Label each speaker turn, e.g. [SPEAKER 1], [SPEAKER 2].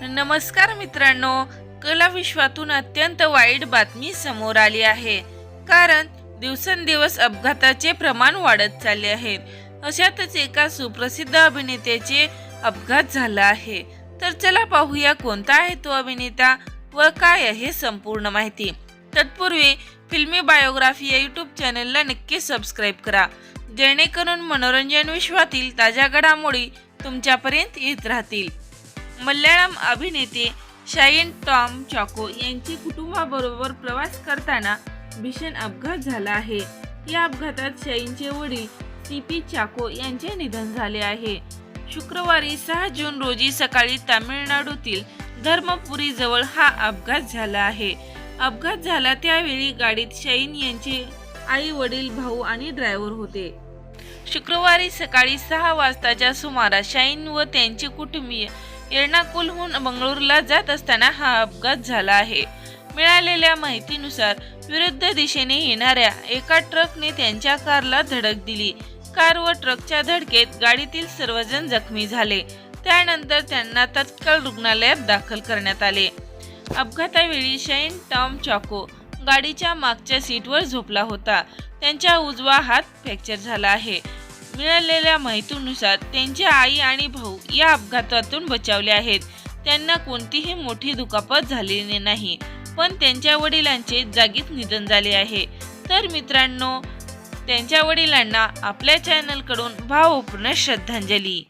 [SPEAKER 1] नमस्कार मित्रांनो कला विश्वातून अत्यंत वाईट बातमी समोर आली आहे. कारण दिवसेंदिवस अपघाताचे प्रमाण वाढत चालले आहे. अशातच एका सुप्रसिद्ध अभिनेत्याचे अपघात झाला आहे. तर चला पाहूया कोणता आहे तो अभिनेता व काय आहे संपूर्ण माहिती. तत्पूर्वी फिल्मी बायोग्राफी या यूट्यूब चॅनलला नक्की सबस्क्राईब करा. जेणेकरून मनोरंजन विश्वातील ताज्या घडामोडी तुमच्यापर्यंत येत राहतील. मल्याळम अभिनेते शाईन टॉम चाको यांची कुटुंबाबरोबर प्रवास करताना भीषण अपघात झाला आहे. या अपघातात शाईनचे वडील सी पी चाको यांचे निधन झाले आहे. शुक्रवारी सहा जून रोजी सकाळी तामिळनाडूतील धर्मपुरी जवळ हा अपघात झाला आहे. अपघात झाला त्यावेळी गाडीत शाईन यांचे आई वडील भाऊ आणि ड्रायव्हर होते. शुक्रवारी सकाळी सहा वाजताच्या सुमारास शाईन व त्यांचे कुटुंबीय एर्नाकुलहून मंगळूरला जात असताना हा अपघात झाला आहे. मिळालेल्या माहितीनुसार विरुद्ध दिशेने येणाऱ्या एका ट्रकने त्यांच्या कारला धडक दिली. कार व ट्रकच्या धडकेत गाडीतील सर्वजण जखमी झाले. त्यानंतर त्यांना तत्काळ रुग्णालयात दाखल करण्यात आले. अपघातावेळी शैन टॉम चाको गाडीच्या मागच्या सीटवर झोपला होता. त्यांचा उजवा हात फ्रॅक्चर झाला आहे. मिळालेल्या माहितीनुसार त्यांची आई आणि भाऊ या अपघातातून बचावले आहेत. त्यांना कोणतीही मोठी दुखापत झालेली नाही पण त्यांच्या वडिलांचे जागीच निधन झाले आहे. तर मित्रांनो त्यांच्या वडिलांना आपल्या चॅनलकडून भावपूर्ण श्रद्धांजली.